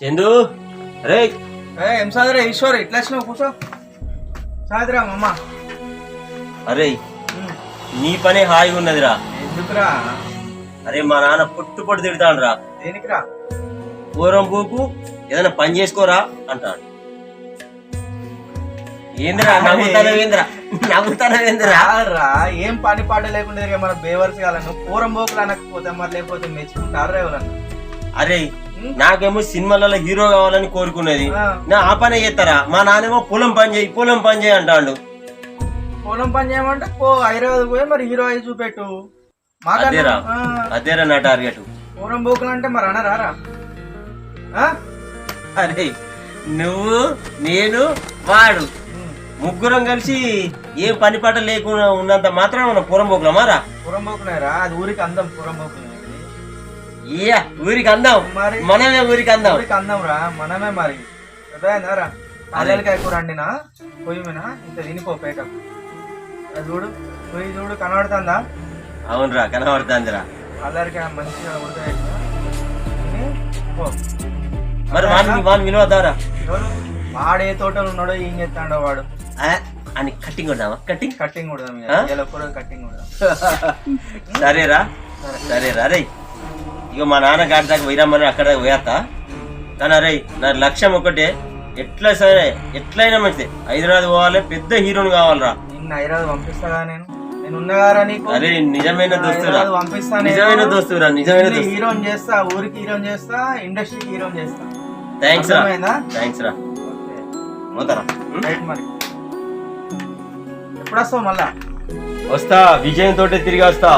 చందు రే ఏ సాదరా ఈశ్వర్ ఇట్లా వచ్చినావు? కూర్చో. సాదరా అమ్మ అరే నీ పని హాయిగా ఉన్నదిరా. ఎందుకురా? అరే మా నాన్న పుట్టు పొట్టు తిడతాడు రా దేనికిరా? పూర్వం పూకు ఏదైనా పని చేసుకోరా అంటాడు. ఏందిరా నవ్వుతానవేంద్రా నవ్వుతానవేంద్రా రా ఏం పని పాట లేకుండా మన బేవర్స్ కాలను పూరం పోకులు అనకపోతే మరి లేకపోతే మెచ్చుకుంటారా ఎవరన్నా. అరే నాకేమో సినిమాలలో హీరో కావాలని కోరుకునేది. నా ఆ పని చేస్తారా? మా నాన్నేమో పొలం పని చేయి పొలం పని చేయి అంటాడు. పొలం పని చేయమంటే పో హైదరాబాద్ పోయి మరి హీరో అయి చూపెట్టు. అదేరా అదేరా నా టార్గెట్ పూరం పోకులు అంటే మరి అనరారా? అరే నువ్వు నేను వాడు. ముగ్గురం కలిసి ఏం పని పాట లేకుండా ఉన్నంత మాత్రం మన పురం పోకులమారా పూరం పోకున్నారా అది ఊరికి అందం పూరం పోకునేది ఇయ్యా ఊరికి అందాం. మరి మనమే ఊరికి అందాం. ఊరికి అందం రా మనమే మరి. అర్థమైందారా అల్లెలకాయ కూర వండినా పొయ్యి మీద ఇంత తినిపో అది చూడు పొయ్యి చూడు కనబడుతుందా? అవునరా కనబడుతుందిరా. అల్లరికాయ మంచిగా మరి వాడిని వాడిని వాడు తోటలో ఉన్నాడో ఏం చేస్తాడో వాడు. అని కట్టింగ్ కొడదామా? కట్టింగ్ కట్టింగ్ కొడదాం కట్టింగ్ కొడదాం. సరేరా. సరేరా రే ఇక మా నాన్న గాడి దాకా పోయిరామని అక్కడ పోయేస్తా కానీ అరే నా లక్ష్యం ఒకటే ఎట్లా సరే ఎట్లయినా మంచిది. హైదరాబాద్ పోవాలి పెద్ద హీరోని కావాలరా. నిన్న హైదరాబాద్ నేను? అరే నిజమైన దోస్తురా. నిజమైన దోస్తురా నిజమైన హీరోని చేస్తా ఊరికి హీరోని చేస్తా ఇండస్ట్రీకి హీరోని చేస్తా. థ్యాంక్స్ రా? థ్యాంక్స్ రా. పోతారా? మరి. ఎప్పుడు వస్తావు మళ్ళా? వస్తా విజయం తోటే తిరిగి వస్తా.